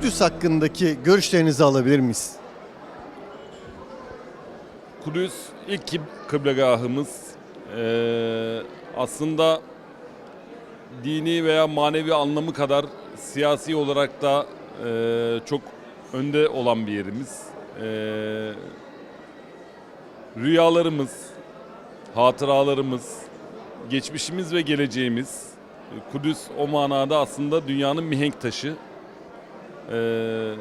Kudüs hakkındaki görüşlerinizi alabilir miyiz? Kudüs ilk kıblegahımız. Ee, aslında dini veya manevi anlamı kadar siyasi olarak da e, çok önde olan bir yerimiz. Ee, rüyalarımız, hatıralarımız, geçmişimiz ve geleceğimiz. Kudüs o manada aslında dünyanın mihenk taşı. Ee,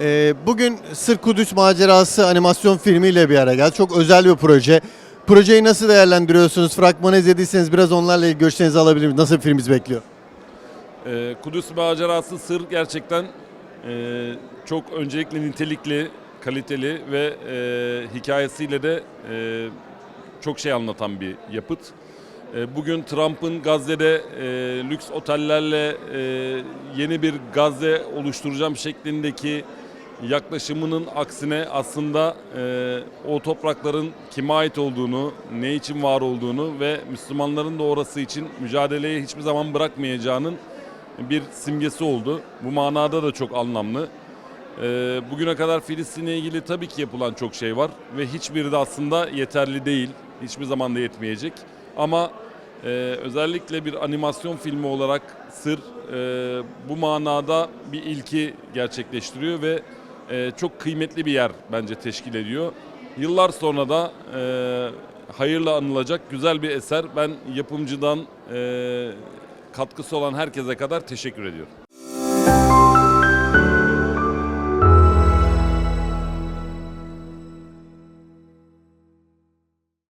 Ee, bugün Sır Kudüs Macerası animasyon filmiyle bir araya geldi. Çok özel bir proje. Projeyi nasıl değerlendiriyorsunuz? Fragmanı izlediyseniz biraz onlarla ilgili görüşlerinizi alabilir miyiz? Nasıl bir film bekliyor? Ee, Kudüs macerası sır gerçekten e, çok öncelikli nitelikli, kaliteli ve e, hikayesiyle de e, çok şey anlatan bir yapıt. E, bugün Trump'ın Gazze'de e, lüks otellerle e, yeni bir Gazze oluşturacağım şeklindeki yaklaşımının aksine aslında e, o toprakların kime ait olduğunu, ne için var olduğunu ve Müslümanların da orası için mücadeleyi hiçbir zaman bırakmayacağının bir simgesi oldu. Bu manada da çok anlamlı. Ee, bugüne kadar Filistin'le ilgili tabii ki yapılan çok şey var ve hiçbiri de aslında yeterli değil. Hiçbir zaman da yetmeyecek. Ama e, özellikle bir animasyon filmi olarak Sır e, bu manada bir ilki gerçekleştiriyor ve e, çok kıymetli bir yer bence teşkil ediyor. Yıllar sonra da e, hayırla anılacak güzel bir eser. Ben yapımcıdan e, katkısı olan herkese kadar teşekkür ediyorum.